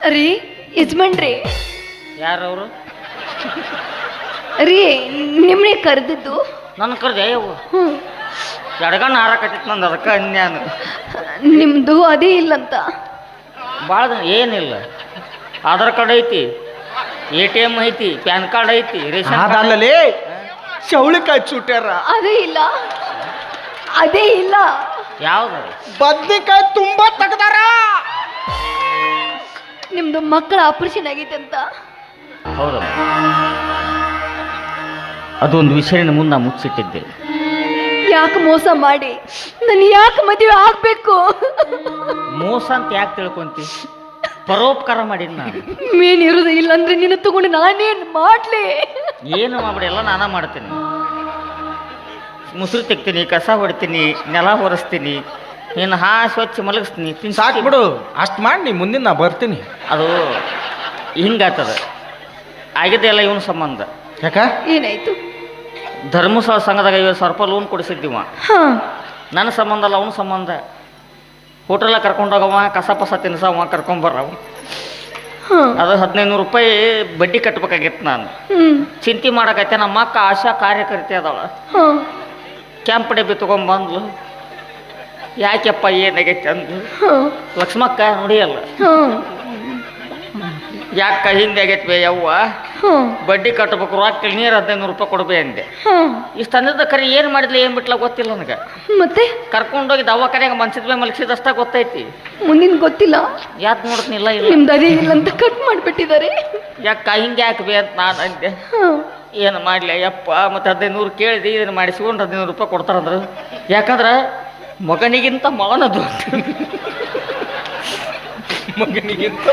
ರೀ ಯಜಮಾನ್ರಿ. ಯಾರವರು? ರೀ ನಿಮ್ಮನೆ ಕರೆದಿದ್ದು? ನನ್ನ ಕರ್ದೆ ಅವು ಹ್ಞೂ ಎಡಗಣ್ಣ ಹಾರಕತ್ತಿತ್ತು ನಂದು ಅದಕ್ಕೆ ಅನ್ಯಾನ. ನಿಮ್ಮದು ಅದೇ ಇಲ್ಲಂತ. ಭಾಳ ಏನಿಲ್ಲ. ಆಧಾರ್ ಕಾರ್ಡ್ ಐತಿ ಎ ಟಿ ಎಂ ಐತಿ ಪ್ಯಾನ್ ಕಾರ್ಡ್ ಐತಿ ರೇಷನ್ ಕಾರ್ಡ್ ಅದಲ್ಲಲೇ ಚೌಳಿಕಾಯಿ ಚುಟ್ಯಾರ. ಅದೇ ಇಲ್ಲ. ಅದೇ ಇಲ್ಲ. ಯಾವ್ದು? ಬದ್ನಿಕಾಯಿ ತುಂಬಾ ತೆಗ್ದಾರ. ನಿಮ್ದು ಮಕ್ಕಳ ಆಪರೇಷನ್ ಆಗೈತೆ ಅಂತ. ಹೌದಮ್ಮ. ಅದೊಂದು ವಿಷಯನ ಮುಂದೆ ನಾ ಮುಚ್ಚಿಟ್ಟಿದ್ದೆ. ಯಾಕೆ ಮೋಸ ಮಾಡಿ? ನಾನು ಯಾಕೆ ಮದುವೆ ಆಗ್ಬೇಕು? ಮೋಸ ಅಂತ ಯಾಕೆ ತಿಳ್ಕೊಂತಿ? ಪರೋಪಕಾರ ಮಾಡಿದ್ ನಾನು. ಮೇನ್ ಇರೋದು ಇಲ್ಲ ಅಂದ್ರೆ ನಿನ್ನ ತಗೊಂಡು ನಾನೇನ್ ಮಾಡ್ಲಿ? ಏನು ಮಾಡಿ ಎಲ್ಲ ನಾನ ಮಾಡ್ತೀನಿ. ಮುಸುರು ತೆಗ್ತೀನಿ ಕಸ ಹೊಡಿತೀನಿ ನೆಲ ಒರೆಸ್ತೀನಿ. ಇನ್ನು ಹಾ ಸ್ವಚ್ಛ ಮಲಗಿಸ್ತೀನಿ ತಿನ್ ಸಾಕು ಬಿಡು. ಅಷ್ಟು ಮಾಡಿ ನೀ ಮುಂದಿನ ನಾ ಬರ್ತೀನಿ. ಅದು ಹಿಂಗಾಗ್ತದೆ ಆಗಿದೆಯಲ್ಲ ಇವನ ಸಂಬಂಧ. ಯಾಕ? ಏನಾಯ್ತು? ಧರ್ಮಸ್ಥಳ ಸಂಘದಾಗ ಐವತ್ತು ಸಾವಿರ ರೂಪಾಯಿ ಲೋನ್ ಕೊಡಿಸಿದ್ದೀವ. ಹಾ. ನನ್ನ ಸಂಬಂಧ ಅಲ್ಲ ಅವನ ಸಂಬಂಧ. ಹೋಟೆಲ ಕರ್ಕೊಂಡೋಗವ ಕಸ ಪಸ ತಿನ್ಸವ ಕರ್ಕೊಂಬರವ ಹಾ. ಅದು ಹದಿನೈದು ನೂರು ರೂಪಾಯಿ ಬಡ್ಡಿ ಕಟ್ಬೇಕಾಗಿತ್ತು ನಾನು. ಹ್ಮ್. ಚಿಂತೆ ಮಾಡಕತ್ತೆ ನಮ್ಮ ಅಕ್ಕ ಆಶಾ ಕಾರ್ಯಕರ್ತೆ ಅದಾಳ. ಹಾ. ಕ್ಯಾಂಪ್ ಡಬ್ಬಿ ತೊಗೊಂಬಂದ್ಲು ಯಾಕೆಪ್ಪ ಏನಾಗೈತೆ ಚಂದ ಲಕ್ಷ್ಮಕ್ಕ ನೋಡಿಯಲ್ಲ ಯಾಕ ಹಿಂದೆ ಆಗೈತೆ ಬೇ ಯವ್ವ? ಬಡ್ಡಿ ಕಟ್ಟಬೇಕು ರೊಕ್ಕ ನೀರು ಹದಿನೈದು ನೂರು ರೂಪಾಯಿ ಕೊಡ್ಬೇ ಅಂದೆ. ಇಷ್ಟು ಅಂದಿದ್ದ ಕರೆ ಏನು ಮಾಡಿದ್ಲ ಏನು ಬಿಟ್ಲ ಗೊತ್ತಿಲ್ಲ ನನಗೆ. ಮತ್ತೆ? ಕರ್ಕೊಂಡೋಗಿ ದವಾಖಾನೆಗೆ ಮನ್ಸಿದ ಮೇಲೆ ಮಲಗಿಸಿದಷ್ಟ ಗೊತ್ತೈತಿ. ಮುಂದಿನ ಗೊತ್ತಿಲ್ಲ. ಯಾಕೆ ನೋಡ್ತೀನಿಲ್ಲ ಇಲ್ಲ ನಿಮ್ದು ಅದೇ ಇಲ್ಲ ಅಂತ ಕಟ್ ಮಾಡಿಬಿಟ್ಟಿದ್ದಾರೆ. ಯಾಕ ಹಿಂಗೆ ಯಾಕೆ ಅಂತ ನಾನು ಅಂದೆ. ಏನು ಮಾಡಲಿ ಯಪ್ಪ ಮತ್ತು ಹದಿನೈದು ನೂರು ಕೇಳಿದೆ ಇದನ್ನು ಮಾಡಿಸ್ಕೊಂಡು ಹದಿನೈದು ರೂಪಾಯಿ ಕೊಡ್ತಾರಂದ್ರೆ. ಯಾಕಂದ್ರೆ ಮಗನಿಗಿಂತ ಮಾನದು. ಮಗನಿಗಿಂತ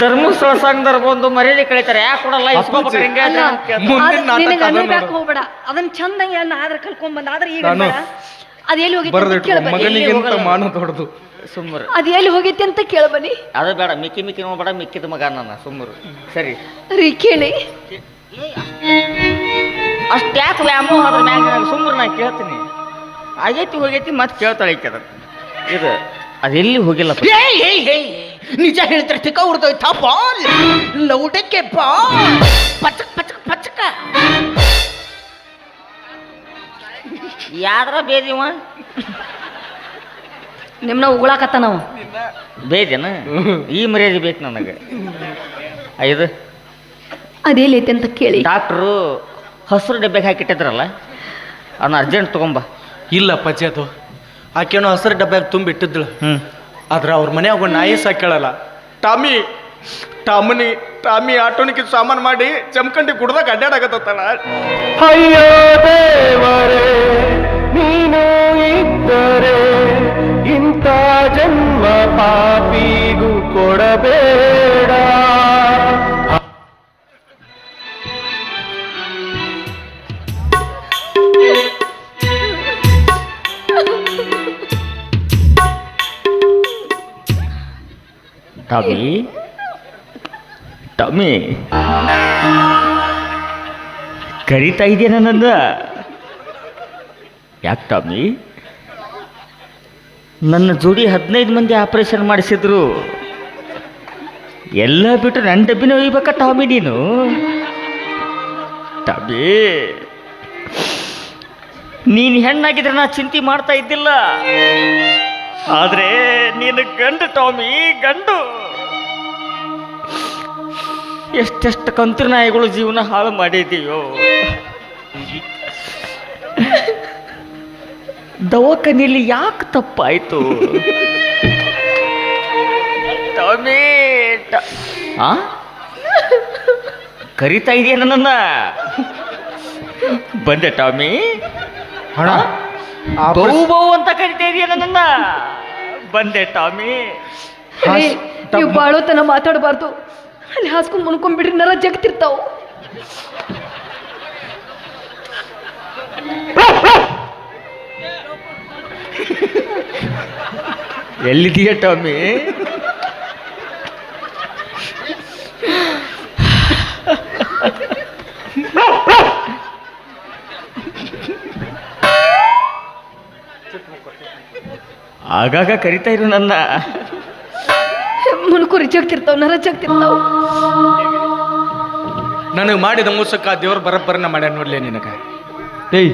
ಧರ್ಮಸ್ಥಳ ಸಂಘದವ್ರು ಬಂದು ಮರ್ಯಾದೆ ಕಳೀತಾರೆ. ಯಾಕೆ ಕೊಡಲ್ಲ? ಇಸ್ಕೊಬೇಕು ಹಿಂಗೆ ಅಂತ ನಾನ್ ಮುಂದಿನ ನಾಟಕ ನಿನಗೆ ಅದ ಅನ್ನೋದು ಯಾಕೆ ನೋಡು. ಹೋಗ್ಬೇಡ ಅದನ್ನ ಚಂದಂಗ ಆದ್ರೆ ಕಲ್ಕೊಂಬಂದ ಆದ್ರೆ ಈಗ ನಾನು ಅದು ಎಲ್ಲಿ ಹೋಗಿತ್ತು ಅಂತ ಕೇಳ್ಬನ್ನಿ ಮಗನಿಗಿಂತ. ಮಾನ ದೊಡ್ಡದು ಸುಮ್ಮರು ಅದು ಎಲ್ಲಿ ಹೋಗೈತಿ ಅಂತ ಕೇಳ್ಬನ್ನಿ ಅದು ಬೇಡ ಮಿಕ್ಕಿ ಮಿಕ್ಕಿ ನೋಡ್ಬೇಡ ಮಿಕ್ಕಿದ ಮಗ ನನ್ನ ಸುಮ್ಮರು ಸರಿ. ರೀ ಕೇಳಿ. ಅಷ್ಟು ಯಾಕೆ ವ್ಯಾಮೋಹ ಅದ್ರ ಮ್ಯಾಗ ಸುಮ್ಮರು ನಾ ಕೇಳ್ತೀನಿ. ಆಗೈತಿ ಹೋಗೈತಿ ಮತ್ತೆ ಕೇಳ್ತಾಳೆ ಈಕೆ ಅದು ಇದು ಅದೆಲ್ಲಿ ಹೋಗಿಲ್ಲ ನಿಜ ಹೇಳ್ತಾರೆ ತಿಕ್ಕ ಉಡ್ದೋಯ್ತಾ ಬಾಲ್ ಲೌಡಕ್ಕೆ ಬಾ ಪಚಕ್ ಪಚಕ್ ಪಚಕ. ಯಾರ ಬೇದಿವ ನಿಮ್ಮನ್ನ ಉಗುಳಾಕತ್ತ ನಾವು ಬೇದೇನ ಈ ಮರ್ಯಾದೆ ಬೇಕು ನನಗೆ. ಐದು. ಅದೇಲೈತೆ ಅಂತ ಕೇಳಿ. ಡಾಕ್ಟ್ರು ಹಸಿರು ಡಬ್ಬೆಗೆ ಹಾಕಿಟ್ಟಿದ್ರಲ್ಲ ಅವನ್ನ ಅರ್ಜೆಂಟ್ ತೊಗೊಂಬ. ಇಲ್ಲ ಪಜ್ಜಿ ಅದು. ಆಕೆನೋ ಹಸಿರು ಡಬ್ಬ್ಯಾಗ ತುಂಬಿಟ್ಟಿದ್ದಳು ಹ್ಞೂ ಆದ್ರೆ ಅವ್ರ ಮನ್ಯಾಗ ಒಂದು ನಾಯಿ ಸಾಕೇಳಲ್ಲ ಟಾಮಿ ಟಾಮನಿ ಟಾಮಿ ಆಟೋನಿಗೆ ಸಾಮಾನು ಮಾಡಿ ಜಮ್ಕಂಡಿ ಕುಡ್ದಾಗ ಅಡ್ಡಾಡಕತ್ತಲ್ಲ ಅಯ್ಯೋ ಟಾಮಿ ಟಮಿ ಕರಿತಾ ಇದೆಯಾ ನನ್ನ ಯಾಕೆ ಟಾಮಿ ನನ್ನ ಜೋಡಿ ಹದಿನೈದು ಮಂದಿ ಆಪರೇಷನ್ ಮಾಡಿಸಿದ್ರು. ಎಲ್ಲ ಬಿಟ್ಟು ನನ್ನ ಡಬ್ಬಿನ ಒಯ್ಬೇಕ ಟಾಮಿ ನೀನು? ಟಾಮಿ ನೀನು ಹೆಣ್ಣಾಗಿದ್ರೆ ನಾ ಚಿಂತೆ ಮಾಡ್ತಾ ಇದ್ದಿಲ್ಲ. ಆದರೆ ನೀನು ಗಂಡು ಟಾಮಿ ಗಂಡು. ಎಷ್ಟೆಷ್ಟು ಕಂತು ನಾಯಿಗಳು ಜೀವನ ಹಾಳು ಮಾಡಿದೀಯೋ. ದವಾಖಾನೆಯಲ್ಲಿ ಯಾಕೆ ತಪ್ಪಾಯ್ತು? ಆ? ಕರಿತಾ ಇದೆಯಾ ನನ್ನ ಬಂದೆ ಟಾಮಿ ಹಣ ಬಹು ಬೌ ಅಂತ ಕರಿತಾ ಇದೆಯಾ ನನ್ನ ಬಂದೆ ಟಾಮಿ ನೀವು ಬಾಳೋತನ ಮಾತಾಡಬಾರ್ದು. ಅಲ್ಲಿ ಹಾಸ್ಕೊಂಡ್ ಮುನ್ಕೊಂಡ್ಬಿಡ್ರಿ ನರ ಜಗತ್ತಿರ್ತಾವು ಎಲ್ಲಿದೆಯಾ ಟಾಮಿ? ಆಗಾಗ ಕರಿತಾ ಇರು ನನ್ನ. ಮುನುಕು ರಿಜಾಗ್ತಿರ್ತಾವ ನರ ಜಗ್ತಿರ್ತಾವ ನನಗೆ ಮಾಡಿದ ಮೋಸಕ್ಕ ದೇವ್ರ ಬರಬ್ಬರನ್ನ ಮಾಡ್ಯಾನ ನೋಡ್ಲಿ ನಿನಗ. ಏಯ್.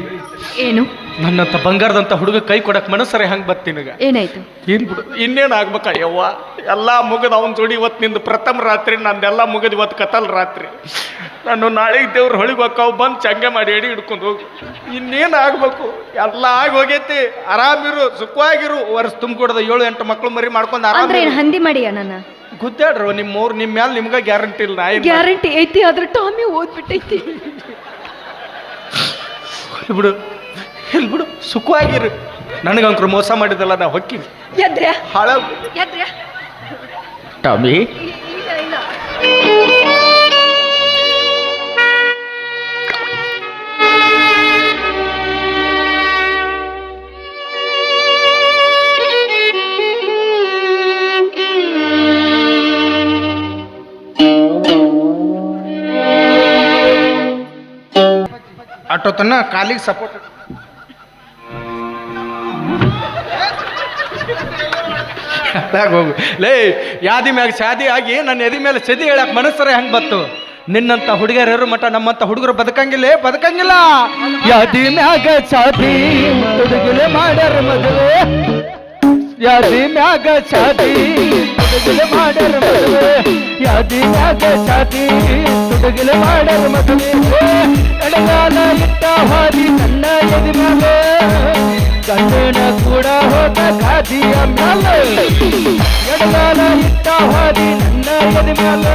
ಏನು? ನನ್ನಂತ ಬಂಗಾರದಂತ ಹುಡುಗ ಕೈ ಕೊಡಕ್ ಮನಸ್ಸರೆ ಹಂಗೆ ಬತ್ ನಿನಗ? ಏನಾಯ್ತು? ಏನ್ ಬಿಡು ಇನ್ನೇನು ಆಗ್ಬೇಕ ಯವ್ವ? ಎಲ್ಲಾ ಮುಗಿದ ಅವನ್ ಜೋಡಿ ಇವತ್ತು ನಿಂದು ಪ್ರಥಮ ರಾತ್ರಿ ನಂದೆಲ್ಲ ಮುಗಿದ ಇವತ್ತು ಕತಲ್ ರಾತ್ರಿ. ನಾನು ನಾಳೆಗೆ ದೇವ್ರ ಹೊಳಿಗೆ ಹೋಗ್ಕಾವು ಬಂದು ಚಂಗೆ ಮಾಡಿ ಎಡಿ ಹಿಡ್ಕೊಂಡು ಹೋಗಿ. ಇನ್ನೇನು ಆಗ್ಬೇಕು? ಎಲ್ಲ ಆಗಿ ಹೋಗೈತಿ. ಆರಾಮಿರು ಸುಖವಾಗಿರು. ವರ್ಷ ತುಂಬಿಕೊಡದ ಏಳು ಎಂಟು ಮಕ್ಳು ಮರಿ ಮಾಡ್ಕೊಂಡು ಅಂದ್ರೆ ಆರಾಮ ಏನು ಹಂದಿ ಮಾಡಿಯ ನನ್ನ ಗುದ್ದಾಡ್ರು ನಿಮ್ಮ ಊರು ನಿಮ್ಮ ಮ್ಯಾಲ ನಿಮ್ಗೆ ಗ್ಯಾರಂಟಿ ಇಲ್ಲ ನಾ ಏನ್ ಗ್ಯಾರಂಟಿ ಐತಿ ಆದ್ರೆ ಟಾಮಿ ಓದ್ಬಿಟ್ಟೈತಿ. ಬಿಡು ಇಲ್ಲಿ ಬಿಡು ಸುಖವಾಗಿರು. ನನಗಂಕ್ರು ಮೋಸ ಮಾಡಿದಲ್ಲ ನಾ ಹೊಕ್ಕಿವಿ ಹಾಳ ಟಾಮಿ? ಆಟೋ ತನ್ನ ಕಾಲಿಗೆ ಸಪೋರ್ಟ್ ಮ್ಯಾಗ ಹೋಗು. ಲೇ, ಯಾದಿ ಮ್ಯಾಗ ಶಾದಿ ಆಗಿ ನನ್ನ ಎದಿ ಮೇಲೆ ಸದಿ ಹೇಳಕ್ ಮನಸ್ಸರ ಹೆಂಗ್ ಬತ್ತು? ನಿನ್ನಂತ ಹುಡುಗರ್ಯಾರು ಮಟ ನಮ್ಮಂತ ಹುಡುಗರು ಬದುಕಂಗಿಲ್ಲ. ಬದುಕಂಗಿಲ್ಲ. ಯಾದಿ ಮ್ಯಾಗ ಚಾದಿ ಹುಡುಗಿಲೆ ಮಾಡ್ಯಾರ ಮದುವೆ. ಯಾದಿ ಮ್ಯಾಗ ಚಾದಿ ಹುಡುಗಿಲೆ ಮಾಡ್ಯಾರ ಮದುವೆ. ಯಾದಿ ಮ್ಯಾಗ ಚಾದಿ ಹುಡುಗಿಲೆ ಮಾಡ್ಯಾರ ಮದುವೆ. ಎಡಗಾಲ ಇಟ್ಟ ಹಾದಿ ನನ್ನ ಎದಿ ಮ್ಯಾಲ ಗಂಡನ ಕೂಡ ಹೋದ ಖಾದಿಯ ಮೇಲೆ ಎಡಗಾಲ ಇಟ್ಟ ಹಾದಿ ನನ್ನ ಎದಿ ಮ್ಯಾಲ.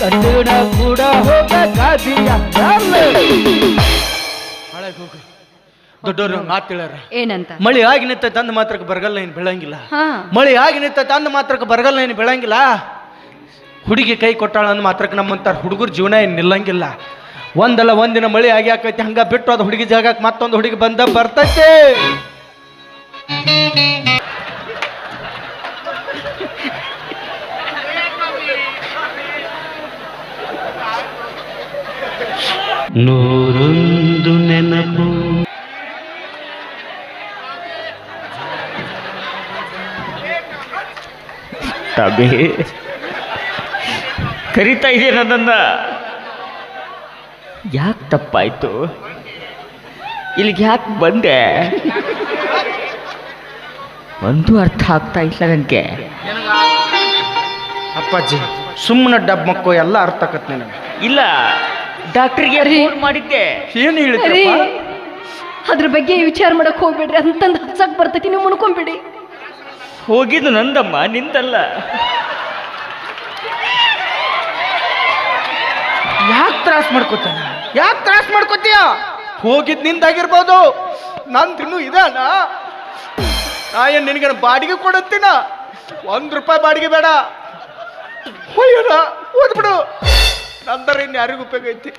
ಗಂಡನ ಕೂಡ ಹೋದ ಖಾದಿಯ ಮೇಲೆ ಹಾಳಾಗಿ ಹೋಗು. ದೊಡ್ಡವರು ಮಾತಿಳ್ಯಾರ ಏನಂತ? ಮಳಿ ಆಗಿ ನಿಂತ ತಂದ ಮಾತ್ರಕ್ಕೆ ಬರಗಲ್ಲ ಏನು ಬೆಳಂಗಿಲ್ಲ. ಮಳಿ ಆಗಿ ನಿಂತ ತಂದ ಮಾತ್ರಕ್ಕೆ ಬರಗಲ್ಲ ಏನು ಬೆಳಂಗಿಲ್ಲ. ಹುಡುಗಿ ಕೈ ಕೊಟ್ಟಾಳ ಅಂದ ಮಾತ್ರಕ್ಕೆ ನಮ್ಮಂತ ಹುಡುಗರ ಜೀವನ ಏನು ನಿಲ್ಲಂಗಿಲ್ಲ. ಒಂದಲ್ಲ ಒಂದಿನ ಮಳೆ ಆಗಿ ಆಕೈತಿ ಹಂಗ ಬಿಟ್ಟು ಅದು ಹುಡುಗಿ ಜಾಗಕ್ಕೆ ಮತ್ತೊಂದು ಹುಡುಗಿ ಬಂದ ಬರ್ತೈತೆ. ನೂರೊಂದು ನೆನಪು. ಕರಿತಾ ಇದೆ ನನ್ನನ್ನ? ಯಾಕೆ ತಪ್ಪಾಯ್ತು? ಇಲ್ಲಿಗೆ ಯಾಕೆ ಬಂದೆ? ಒಂದು ಅರ್ಥ ಆಗ್ತಾ ಇಲ್ಲ ನನಗೆ ಅಪ್ಪಾಜಿ ಸುಮ್ಮನೆ ಡಬ್ ಮಕ್ಕೋ ಎಲ್ಲ ಅರ್ಥ ಆಕತ್ ನಿನಗೆ. ಇಲ್ಲ ಡಾಕ್ಟ್ರಿಗೆ ಫೋನ್ ಮಾಡಿದ್ದೆ. ಏನು ಹೇಳಿದ್ರಿ ಅದ್ರ ಬಗ್ಗೆ ವಿಚಾರ ಮಾಡಕ್ ಹೋಗ್ಬೇಡ್ರಿ ಅಂತಂದು ಹಚ್ಚಕ್ ಬರ್ತೈತಿ ನೀವು ಮುಣ್ಕೊಂಬಿಡಿ ಹೋಗಿದ್ದು ನಂದಮ್ಮ ನಿಂತಲ್ಲ ಯಾಕೆ ತ್ರಾಸ ಮಾಡ್ಕೋತಾನ? ಯಾಕೆ ತ್ರಾಸ ಮಾಡ್ಕೊತೀಯ? ಹೋಗಿದ್ ನಿಂದಾಗಿರ್ಬೋದು. ನಾನು ತಿನ್ನು ಇದಲ್ಲ ನಾ ಏನು ನಿನಗೆ ಬಾಡಿಗೆ ಕೊಡುತ್ತೀನ? ಒಂದು ರೂಪಾಯಿ ಬಾಡಿಗೆ ಬೇಡ. ಹೋಯ್ಯಲ್ಲ ಓದ್ಬಿಡು. ನಂದರ ಇನ್ನು ಯಾರಿಗೂ ಉಪಯೋಗ ಐತಿ?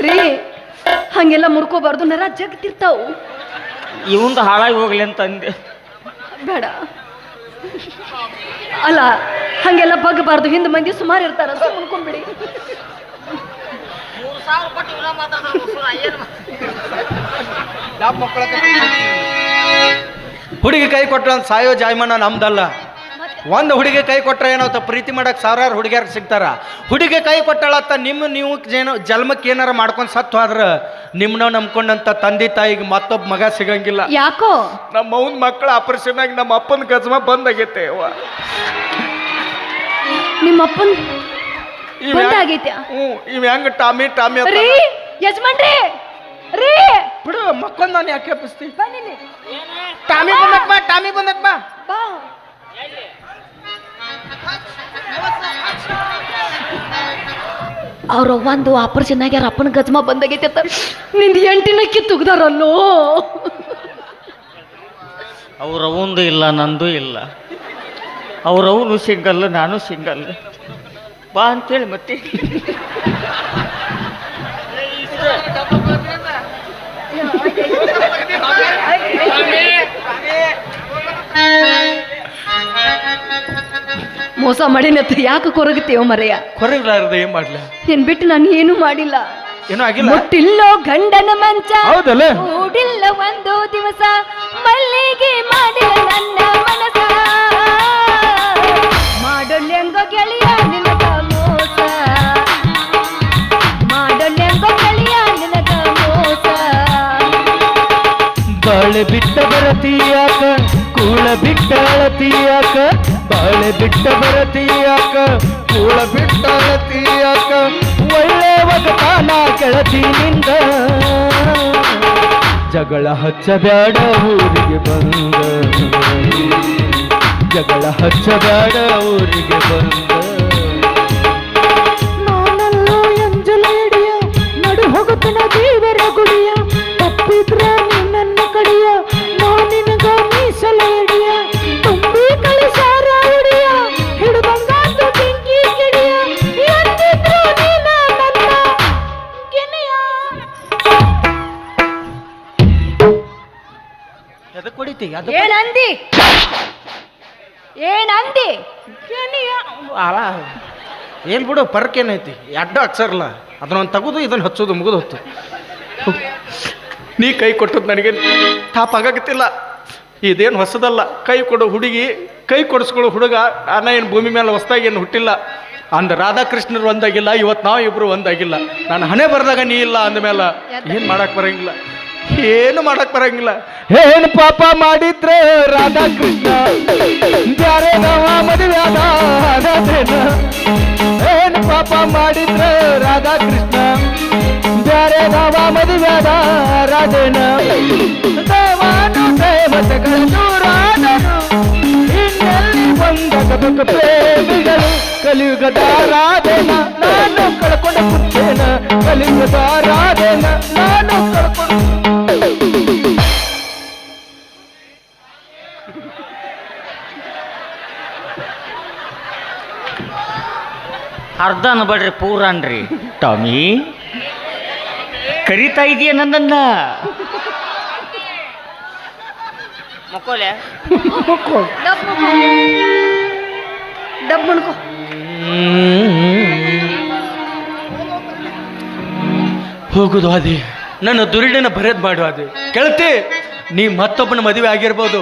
ರೀ ಹಂಗೆಲ್ಲ ಮುರ್ಕೋಬಾರ್ದು. ನರ ಜಗ್ತಿರ್ತಾವು. ಇವಂದು ಹಾಳಾಗಿ ಹೋಗ್ಲಿ ಅಂತ ಅಂದೆ. ಬೇಡ. ಅಲ್ಲ ಹಂಗೆಲ್ಲ ಬಗ್ಬಾರ್ದು ಹಿಂದೆ ಮಂದಿ ಸುಮಾರು ಇರ್ತಾರ ಮುನ್ಕೊಂಬಿಡಿ ಹುಡುಗಿ ಕೈ ಕೊಟ್ರ ಸಾಯೋ ಜಾಯಮಾನ ನಮ್ದಲ್ಲ. ಒಂದು ಹುಡುಗಿ ಕೈ ಕೊಟ್ರೆ ಏನಾವ್ತ ಪ್ರೀತಿ ಮಾಡಕ್ ಸಾವಿರಾರು ಹುಡುಗಿಯರ್ ಸಿಗ್ತಾರ. ಹುಡುಗಿ ಕೈ ಕೊಟ್ಟಾಳತ್ತ ನಿಮ್ಮ ನೀವು ಏನೋ ಜನ್ಮಕ್ಕೆ ಏನಾರ ಮಾಡ್ಕೊಂಡು ಸತ್ತು ಆದ್ರ ನಿಮ್ಮನ್ನ ನಂಬ್ಕೊಂಡಂತ ತಂದೆ ತಾಯಿಗೆ ಮತ್ತೊಬ್ಬ ಮಗ ಸಿಗಂಗಿಲ್ಲ. ಯಾಕೋ? ನಮ್ಮ ಅವನ ಮಕ್ಕಳ ಆಪರೇಷನ್ ಆಗಿ ನಮ್ಮ ಅಪ್ಪನ ಕಜ್ಮ ಬಂದಾಗೈತೆ ನಿಮ್ಮ ಅಪ್ಪನ್ ಇವ್ ಬಂದ್ ಹೆಂಗ್- ಆಗೈತ್ಯಾ? ಹ್ಞೂ ಇವ್ ಹೆಂಗ ಟಾಮಿ ಟಾಮಿ ಅಂತ ರೀ ಯಜಮಾನ್ರಿ ರೀ. ಬಿಡು ಮಕ್ಕೊಂದ್ ನಾನು ಯಾಕೆ ಎಬ್ಬಿಸ್ತಿ? ಬನ್ನಿಲ್ಲಿ. ಟಾಮಿ ಬಂದಕ್ ಬಾ ಟಾಮಿ ಬಂದಕ್ ಬಾ. ಬಾ. ಅವ್ರ ಒಂದು ಆಪರೇಷನ್ ಆಗ್ಯಾರ ಅಪ್ಪನ ಗಜ್ಮ ಬಂದಾಗೈತೆ ಅಂತ. ನಿಂದ ಎಂಟಿನ ಕಿತ್ತುಗ್ದಾರಲ್ಲೋ? ಅವ್ರವಂದು ಇಲ್ಲ ನಂದು ಇಲ್ಲ. ಅವ್ರವನು ಸಿಂಗಲ್ ನಾನು ಸಿಂಗಲ್. ಬಾ ಅಂತೇಳಿ ಮತ್ತೆ ಮೋಸ ಮಾಡಿನತ್ತ ಯಾಕೆ ಕೊರಗುತ್ತೇವ ಮರೆಯ? ಕೊರಗ್ಲಾರ್ದ ಏನ್ ಮಾಡ್ಲ? ಏನ್ ಬಿಟ್ಟು ನಾನು ಏನು ಮಾಡಿಲ್ಲ. ಏನೋ ಆಗಿಲ್ಲ? ಮುಟ್ಟಿಲ್ಲೋ ಗಂಡನ ಮಂಚ ಹೌದಲ್ಲ? ಕೂಡಿಲ್ಲ ಒಂದು ದಿವಸ ಮಲ್ಲಿಗೆ ಮಾಡಿದ ಬಾಳೆ ಬಿಟ್ಟ ಬರತೀಯಾಕ ಕೂಳ ಬಿಟ್ಟ ಅಳತೀಯಾಕ ಬಾಳೆ ಬಿಟ್ಟ ಬರತೀಯಾಕ ಕೂಳ ಬಿಟ್ಟ ಅಳತೀಯಾಕ ಒಳ್ಳೆ ಒಗತಾನ ಗೆಳತಿನಿಂದ ಜಗಳ ಹಚ್ಚಬ್ಯಾಡ ಊರಿಗೆ ಬಂದ ಜಗಳ ಹಚ್ಚಬ್ಯಾಡ ಊರಿಗೆ ಬಂದ ಏನಂದಿ ಏನಂದಿ ಅಲ್ಲ ಏನ್ ಬಿಡು ಪರ್ಕ್ ಏನೈತಿ ಎಡ್ಡ ಅಕ್ಷರಲ್ಲ. ಅದನ್ನೊಂದು ತೆಗೆದು ಇದನ್ನ ಹಚ್ಚೋದು ಮುಗಿದು ಹೊತ್ತು. ನೀ ಕೈ ಕೊಟ್ಟದ್ದು ನನಗೆ ಟಾಪ್ ಆಗತ್ತಿಲ್ಲ ಇದೇನು ಹೊಸದಲ್ಲ. ಕೈ ಕೊಡು ಹುಡುಗಿ ಕೈ ಕೊಡಿಸ್ಕೊಳ್ಳೋ ಹುಡುಗ. ಅನ್ನ ಏನು ಭೂಮಿ ಮೇಲೆ ಹೊಸದಾಗಿ ಏನು ಹುಟ್ಟಿಲ್ಲ. ಅಂದ ರಾಧಾಕೃಷ್ಣರು ಒಂದಾಗಿಲ್ಲ ಇವತ್ತು ನಾವು ಇಬ್ಬರು ಒಂದಾಗಿಲ್ಲ. ನಾನು ಹಣೆ ಬರೆದಾಗ ನೀ ಇಲ್ಲ ಅಂದಮೇಲೆ ಏನು ಮಾಡೋಕ್ಕೆ ಬರಂಗಿಲ್ಲ. ಏನು ಮಾಡಕ್ ಬರಂಗಿಲ್ಲ. ಏನ್ ಪಾಪ ಮಾಡಿದ್ರೆ ರಾಧಾಕೃಷ್ಣ? ಬ್ಯಾರೆ ನಾವ ಮದುವೆ. ಏನ್ ಪಾಪ ಮಾಡಿದ್ರ ರಾಧಾಕೃಷ್ಣ? ಬ್ಯಾರೆ ನಾವ ಮದುವೆ ರಾಧೇನ? ದೇವಾನು ದೇವತೆಗಳನ್ನು ರಾಧನು ಇನ್ನೆಲ್ಲಿ ಬಂದ ಬದುಕ ಪ್ರೇಮಿಗಳು ಕಲಿಯುಗದ ರಾಧೇನ, ನಾನು ಕಳ್ಕೊಂಡ ಕುತ್ತೇನ ಕಲಿಯುಗದ ರಾಧೇನ ಅರ್ಧ ಅನ್ಬೇಡ್ರಿ ಪೂರ ಅನ್ರಿ ಟಾಮಿ ಕರಿತಾ ಇದೆಯಾ ನನ್ನನ್ನ? ಮಕ್ಕೋಲೆ? ಡಬ್ ಮುನ್ಕೋ. ಡಬ್ ಮುನ್ಕೋ ಹೋಗುದು ಅದೇ ನನ್ನ ದುರುಳಿನ ಬರೆದ್ ಮಾಡು ಅದೇ ಕೇಳ್ತಿ? ನೀ ಮತ್ತೊಬ್ಬನ ಮದುವೆ ಆಗಿರ್ಬೋದು.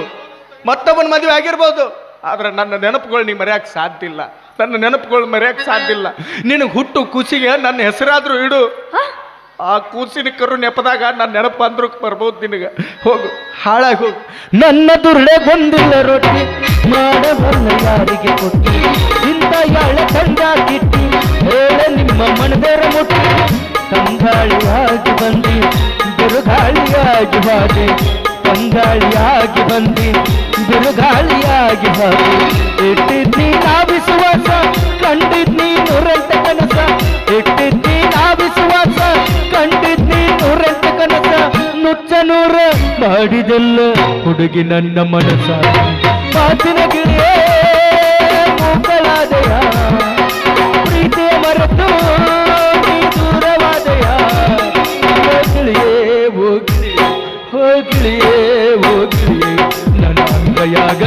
ಮತ್ತೊಬ್ಬನ ಮದುವೆ ಆಗಿರ್ಬೋದು. ಆದ್ರೆ ನನ್ನ ನೆನಪುಗಳು ನೀ ಮರೆಯಕ್ಕೆ ಸಾಧ್ಯ ಇಲ್ಲ. ನನ್ನ ನೆನಪುಗಳು ಮರೆಯಕ್ಕೆ ಸಾಧ್ಯ ಇಲ್ಲ. ನಿನಗೆ ಹುಟ್ಟು ಕೂಸಿಗೆ ನನ್ನ ಹೆಸರಾದರೂ ಇಡು. ಆ ಕೂಸಿನ ಕರು ನೆಪದಾಗ ನನ್ನ ನೆನಪು ಅಂದ್ರೂ ಬರ್ಬೋದು ನಿನಗೆ. ಹೋಗು ಹಾಳಾಗಿ ಹೋಗು. ನನ್ನ ದುರ್ಡೆ ಬಂದಿಲ್ಲ ರೊಟ್ಟಿ ಮಾಡಬಲ್ಲ ಯಾರಿಗೆ ಕೊಟ್ಟಿ. ಇಂಥ ಯಾಳ ತಂಡ ಕಿಟ್ಟಿ ಹೇಳ ನಿಮ್ಮ ಮನದೇರ ಮುಟ್ಟಿ. ತಂಗಾಳಿಯಾಗಿ ಬಂದಿ ಬಿರುಗಾಳಿಯಾಗಿ ಬಾದೆ ತಂಗಾಳಿಯಾಗಿ ಬಂದಿ ಬಿರುಗಾಳಿಯಾಗಿ ಹಾಗೆ ಇಟ್ಟಿದ್ನಿ ನಾ ವಿಶ್ವಾಸ, ಕಂಡಿದ್ನಿ ನೂರೆಂಟ ಕನಸ. ಇಟ್ಟಿದ್ನಿ ನಾ ವಿಶ್ವಾಸ, ಕಂಡಿದ್ನಿ ನೂರೆಂಟ ಕನಸ. ನುಚ್ಚ ನೂರ ಮಾಡಿದೆಲ್ಲ ಹುಡುಗಿ ನನ್ನ ಮನಸ ಮಾತಿನ ಗಿಳಿಯೇ ಮೂಕಳಾದೆಯ? ಪ್ರೀತಿಯ ಮರೆತು ದೂರವಾದೆಯ? ಹೋಗಿಳಿಯೇ ಹೋಗಿಳಿಯೇ ಹೋಗಿಳಿಯೇ ಹೋಗಿಳಿಯೇ ನನ್ನ ಅಂಗಯಾಗ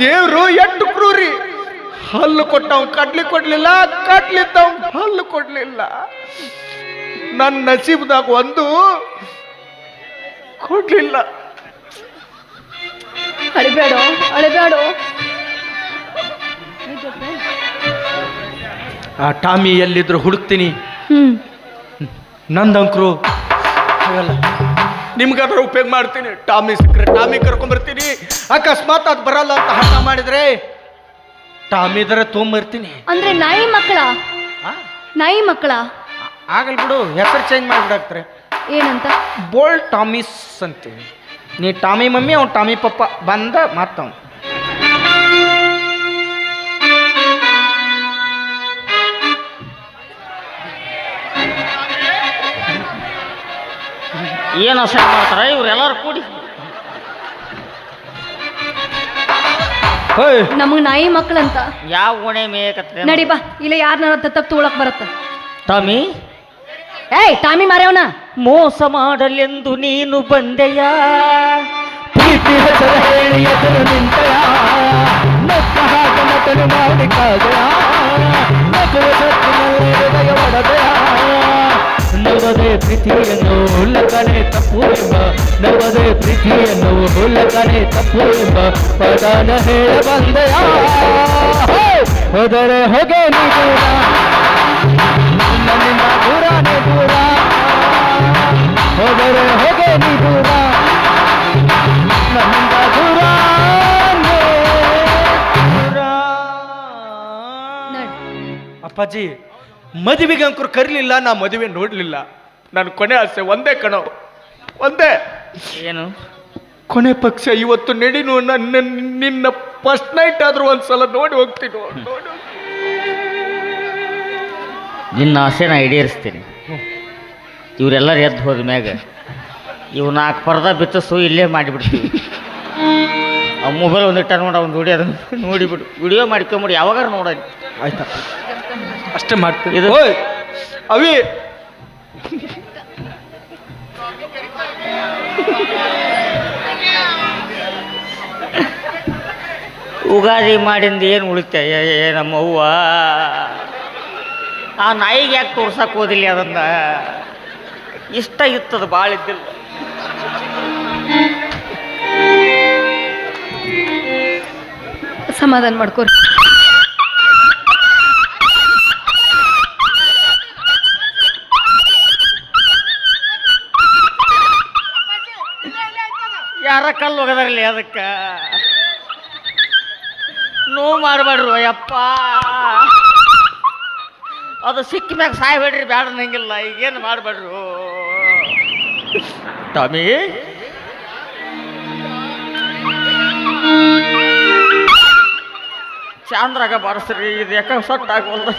ದೇವ್ರು ಎಟ್ಟು ಕ್ರೂರಿ. ಹಲ್ಲು ಕೊಟ್ಟವ್ ಕಡ್ಲಿ ಕೊಡ್ಲಿಲ್ಲ ಕಡ್ಲಿದ್ದವ್ ಹಲ್ಲು ಕೊಡ್ಲಿಲ್ಲ. ನನ್ನ ನಸೀಬ್ದಾಗ ಒಂದು ಕೊಡ್ಲಿಲ್ಲ. ಅಳಬೇಡ ಅಳಬೇಡ. ಆ ಟಾಮಿ ಎಲ್ಲಿದ್ರು ಹುಡುಕ್ತೀನಿ. ನಂದಂಕ್ರು ನಿಮ್ಗಾದ್ರೂ ನಿಮ್ಗಾದ್ರ ಉಪಯೋಗ ಮಾಡ್ತೀನಿ. ಟಾಮಿ ಸಿಕ್ಕರೆ ಟಾಮಿ ಕರ್ಕೊಂಬರ್ತೀನಿ. ಅಕಸ್ಮಾತ್ ಅದು ಬರಲ್ಲ ಅಂತ ಹಠ ಮಾಡಿದ್ರೆ ಟಾಮಿದ್ರ ತೊಂಬರ್ತೀನಿ ಅಂದ್ರೆ ನಾಯಿ ಮಕ್ಕಳ? ನಾಯಿ ಮಕ್ಕಳ? ಆಗಲ್ ಬಿಡು ಹೆಸರು ಚೇಂಜ್ ಮಾಡಿಬಿಡಾಕ್ತಾರೆ. ಏನಂತ? ಬೋಲ್ ಟಾಮಿಸ್ ಅಂತೀನಿ ನೀ ಟಾಮಿ ಮಮ್ಮಿ ಅವ್ನು ಟಾಮಿ ಪಪ್ಪ. ಬಂದ ಮತ್ತವ್ ಏನು ಅಸಹ್ಯ ಮಾಡ್ತಾರ? ಇವ್ರೆಲ್ಲರೂ ಕೂಡಿ. ನಮಗ್ ನಾಯಿ ಮಕ್ಕಳಂತ ಯಾವ ಓಣೆ ಮೇಯಕತ್ತೆ ನಡಿ ಬಾ ಇಲ್ಲ ಯಾರನ್ನ ದತ್ತಕ್ ತಗೊಳಕ್ ಬರತ್ತ. ಟಾಮಿ? ಏಯ್ ಟಾಮಿ ಮಾರ್ಯವನ? ಮೋಸ ಮಾಡಲೆಂದು ನೀನು ಬಂದೆಯಾ? ಪ್ರೀತಿ ಹೆಸರು ಹೇಳಿ ಎದುರು ನಿಂತೆಯ? ನಕ್ಕ ಹಾಕ ನಟನು ಮಾಡಿ ಕಾದಯ? ನಗುವ ಸತ್ತಿನಲ್ಲಿ ಹೃದಯ ಒಡೆದಯ? ನವದೇ ಪ್ರೀತಿಯನ್ನು ಹುಲ್ಲಕನೆ ತಪ್ಪು ಎಂಬ ನವದೇ ಪ್ರೀತಿಯನ್ನು ಹುಲ್ಲಕನೆ ತಪ್ಪು ಎಂಬ ಪದಾನ ಹೇಳ ಬಂದೆಯ ಹೋದರೆ ಹೋಗೆ ನೀ ದೂರ ನನ್ನಿಂದ ದೂರನೇ ದೂರ ಹೋದರೆ ಹೋಗೆ ನೀ ದೂರ ನನ್ನಿಂದ ದೂರನೇ ದೂರ ನಡ್ ಅಪ್ಪಾಜಿ ಮದುವೆಗೆ ಅಂಕರು ಕರೀಲಿಲ್ಲ ನಾ ಮದುವೆ ನೋಡಲಿಲ್ಲ. ನನ್ನ ಕೊನೆ ಆಸೆ ಒಂದೇ ಕಣೋ ಒಂದೇ. ಏನು? ಕೊನೆ ಪಕ್ಷ ಇವತ್ತು ನಡೀನು ನನ್ನ ನಿನ್ನ ಫಸ್ಟ್ ನೈಟ್ ಆದ್ರೂ ಒಂದ್ಸಲ ನೋಡಿ ಹೋಗ್ತೀನಿ ನೋಡಿ ಹೋಗ್ತೀನಿ. ನಿನ್ನ ಆಸೆ ನಾ ಈಡೇರಿಸ್ತೀನಿ. ಇವರೆಲ್ಲರೂ ಎದ್ದು ಹೋದ ಮ್ಯಾಗ ಇವು ನಾಲ್ಕು ಪರ್ದ ಬಿತ್ತಿಸು ಇಲ್ಲೇ ಮಾಡಿಬಿಡ್ತೀವಿ. ಆ ಮೊಬೈಲ್ ಒಂದಿಟ್ಟ ನೋಡ ಒಂದು ನೋಡಿ ಅದನ್ನು ನೋಡಿಬಿಡು ವಿಡಿಯೋ ಮಾಡ್ಕೊಂಬಿಡಿ ಯಾವಾಗಾರು ನೋಡೋದು ಆಯ್ತಾ? ಅಷ್ಟೇ ಮಾಡ್ತೀನಿ ಇದು- ಓಯ್ ಅವಿ. ಉಗಾದಿ ಮಾಡಿಂದ ಏನು ಉಳಿತೆ? ಏ ನಮ್ಮ ಅವ್ವ. ಆ ನಾಯಿಗೆ ಯಾಕೆ ತೋರ್ಸಕ್ಕೆ ಹೋದಿಲ್ಲ ಅದನ್ನ? ಇಷ್ಟ ಇತ್ತದ ಭಾಳ ಇದ್ದಿಲ್ಲ. ಸಮಾಧಾನ ಮಾಡ್ಕೋರಿ. ಕಲ್ಲು ಒಗದಾರಲಿ ಅದಕ್ಕೆ. ನೋವು ಮಾಡಬೇಡ್ರು ಅಯ್ಯಪ್ಪ. ಅದು ಸಿಕ್ಕ ಮ್ಯಾಗ ಸಾಯ್ಬೇಡ್ರಿ ಬ್ಯಾಡ ನಂಗಿಲ್ಲ ಈಗೇನು ಮಾಡಬೇಡ್ರು. ಟಮಿ. ಚಾಂದ್ರಾಗ ಬಾರಿಸ್ರಿ ಇದು ಯಾಕೆ ಸೊಟ್ಟ ಆಗೋಲ್ಲ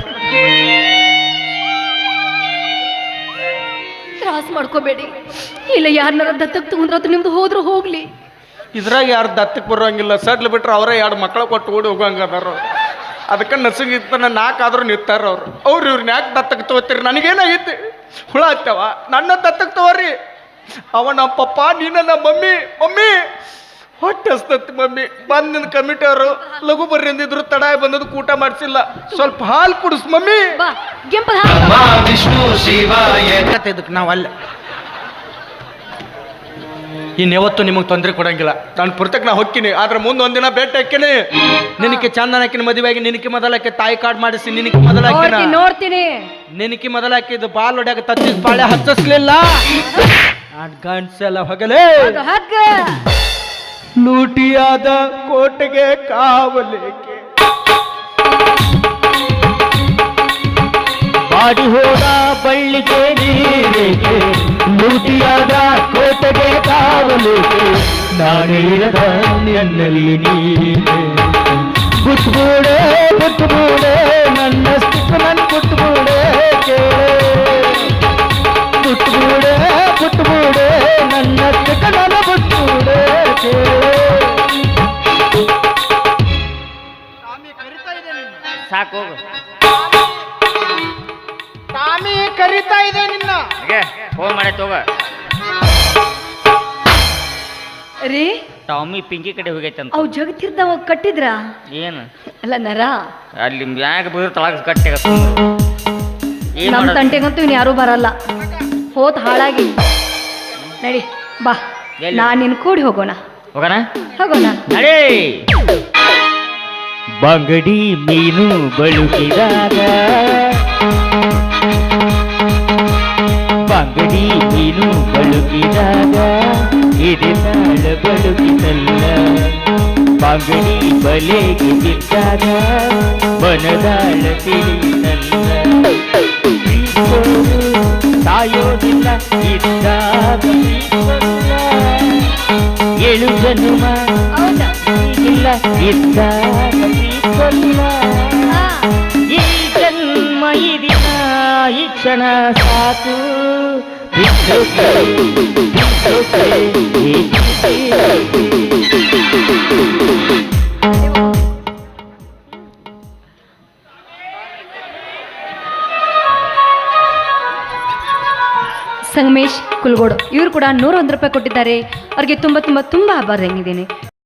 ತ್ರಾಸ ಮಾಡ್ಕೋಬೇಡಿ. ಇಲ್ಲ ಯಾರನ್ನಾರ ದತ್ತಕ್ಕೆ ತಗೊಂಡ್ರೆ ಅದು ನಿಮ್ದು ಹೋದ್ರು ಹೋಗ್ಲಿ. ಇದ್ರಾಗ ಯಾರು ದತ್ತಕ್ಕೆ ಬರೋಂಗಿಲ್ಲ. ಸಡ್ಲು ಬಿಟ್ರೆ ಅವರೇ ಎರಡು ಮಕ್ಕಳು ಕೊಟ್ಟು ಓಡಿ ಹೋಗಂಗ ಅದಾರ ಅದಕ್ಕೆ ನಸುಗಿತ್ತನ ನಾಲ್ಕಾದ್ರೂ ನಿಂತಾರ ಅವ್ರು. ಅವ್ರು ಇವ್ರನ್ನ ಯಾಕೆ ದತ್ತಕ್ಕೆ ತಗೋತೀರಿ? ನನಗೇನಾಗೈತಿ? ಹುಳ ಹತ್ತವ ನನ್ನ ದತ್ತಕ್ಕೆ ತಗೋರಿ. ಅವ ನಮ್ಮ ಪಪ್ಪ ನೀನ ನಮ್ಮ ಮಮ್ಮಿ. ಮಮ್ಮಿ! ಹೊಟ್ಟೆ ಹಸ್ತತಿ ಮಮ್ಮಿ. ಬಂದ್ ನಿನ್ನ ಕಮಿಟಿ ಅವರು. ಲಘು ಬರ್ರಿ ಅಂದಿದ್ರು ತಡ ಬಂದದ್ದು ಊಟ ಮಾಡಿಸಿಲ್ಲ. ಸ್ವಲ್ಪ ಹಾಲು ಕುಡಿಸ್ ಮಮ್ಮಿ. ಇದಕ್ಕೆ ನಾವು ಅಲ್ಲ ಇನ್ಯಾವತ್ತು ನಿಮಗೆ ತೊಂದರೆ ಕೊಡಂಗಿಲ್ಲ. ನಾನು ಪುರ್ತಕ್ಕೆ ನಾ ಹೊಕ್ಕಿನಿ ಆದ್ರೆ ಮುಂದೆ ಒಂದಿನ ಭೇಟಿ ಹಾಕಿನಿ ನಿನಗೆ ಚಂದನ ಹಾಕಿನ ಮದುವೆಯಾಗಿ ನಿನಗೆ ಮೊದಲಕ್ಕೆ ತಾಯಿ ಕಾರ್ಡ್ ಮಾಡಿಸಿ ನಿನಗೆ ಮೊದಲ ನೋಡ್ತೀನಿ ನಿನಕ್ಕೆ ನಿನಗೆ ಮೊದಲ ಹಾಕಿದ್ದು ಬಾಲ್ ಹೊಡ್ಯಾಗ ತತ್ತಿ ಬಾಳೆ ಹಚ್ಚಿಸ್ಲಿಲ್ಲ. ಗಂಡ್ಸೆಲ್ಲ ಹೊಗಲೇ. ಲೂಟಿಯಾದ ಕೋಟೆಗೆ ಕಾವಲೇಕೆ ಬಾಡಿ ಹೋದ ಬಳ್ಳಿಗೆ ನೀರಿಗೆ. ಕಾವಲಿಗೆ ನಾನಿರದ ನನ್ನಲ್ಲಿ ನೀನೆ. ಬುಟ್ಬೂಡೆ ಬುಟ್ಬೂಡೆ ನನ್ನ ಸ್ಟಿಕ್ ನನ್ನ ಬುಟ್ಬೂಡೆ ಬುಟ್ಬೂಡೆ ಬುಟ್ಬೂಡೆ ನನ್ನ ಸ್ಟಿಕ್ ನನ್ನ. ಬುಟ್ಬೂಡೆ ಸಾಕು ಹೋಗು. ಟಾಮಿ ಕರಿತಾ ಇದೆ ನಿನ್ನ. ಹಾಗೆ ಫೋನ್ ಮಾಡಿ ಹೋಗ ರೀ? ಟಾಮಿ ಪಿಂಕಿ ಕಡೆ ಹೋಗೈತೆ ಅಂತ ಅವು ಜಗತ್ತಿರ್ದವ ಕಟ್ಟಿದ್ರ? ಏನು? ಅಲ್ಲ ನರ. ಅಲ್ಲಿ ಮ್ಯಾಗ ಬಿದ್ರ ತಳಗ ಕಟ್ಟಿ ನಮ್ಮ ತಂಟೆಗಂತೂ ಇನ್ ಯಾರೂ ಬರಲ್ಲ. ಹೋತ್ ಹಾಳಾಗಿ. ನಡಿ ಬಾ. ಎಲ್ಲಿ? ನಾ ನಿನ್ ಕೂಡಿ ಹೋಗೋಣ. ಹೋಗೋಣ? ಹೋಗೋಣ. ನಡೇ! ಬಂಗಡಿ ಮೀನು ಬಳುಕಿದಾಗ. ಬಂಗಡಿ ಮೀನು ಬಳುಕಿದಾಗ. ಹಿಡಿದಾಳ ಬಳುಕಿತಲ್ಲ ಪಗಡಿ ಬಲೆಗೆ ಬಿದ್ದಾಗ ಬನದಾಳ ತಿಳಿನಲ್ಲ. ಸಾಯೋದಿಲ್ಲ ಇದ್ದಾಗ. ಏಳು ಜನ್ಮ ಇಲ್ಲ ಇದ್ದಾಗ. ಈ ಜನ್ಮ ಈ ದಿನ ಈ ಕ್ಷಣ ಸಾಕು. ಸಂಗಮೇಶ್ ಕುಲ್ಗೋಡು. ಇವರು ಕೂಡ ನೂರೊಂದು ರೂಪಾಯಿ ಕೊಟ್ಟಿದ್ದಾರೆ. ಅವ್ರಿಗೆ ತುಂಬ ತುಂಬ ತುಂಬ ಆಭಾರ ಹೆಂಗಿದ್ದೀನಿ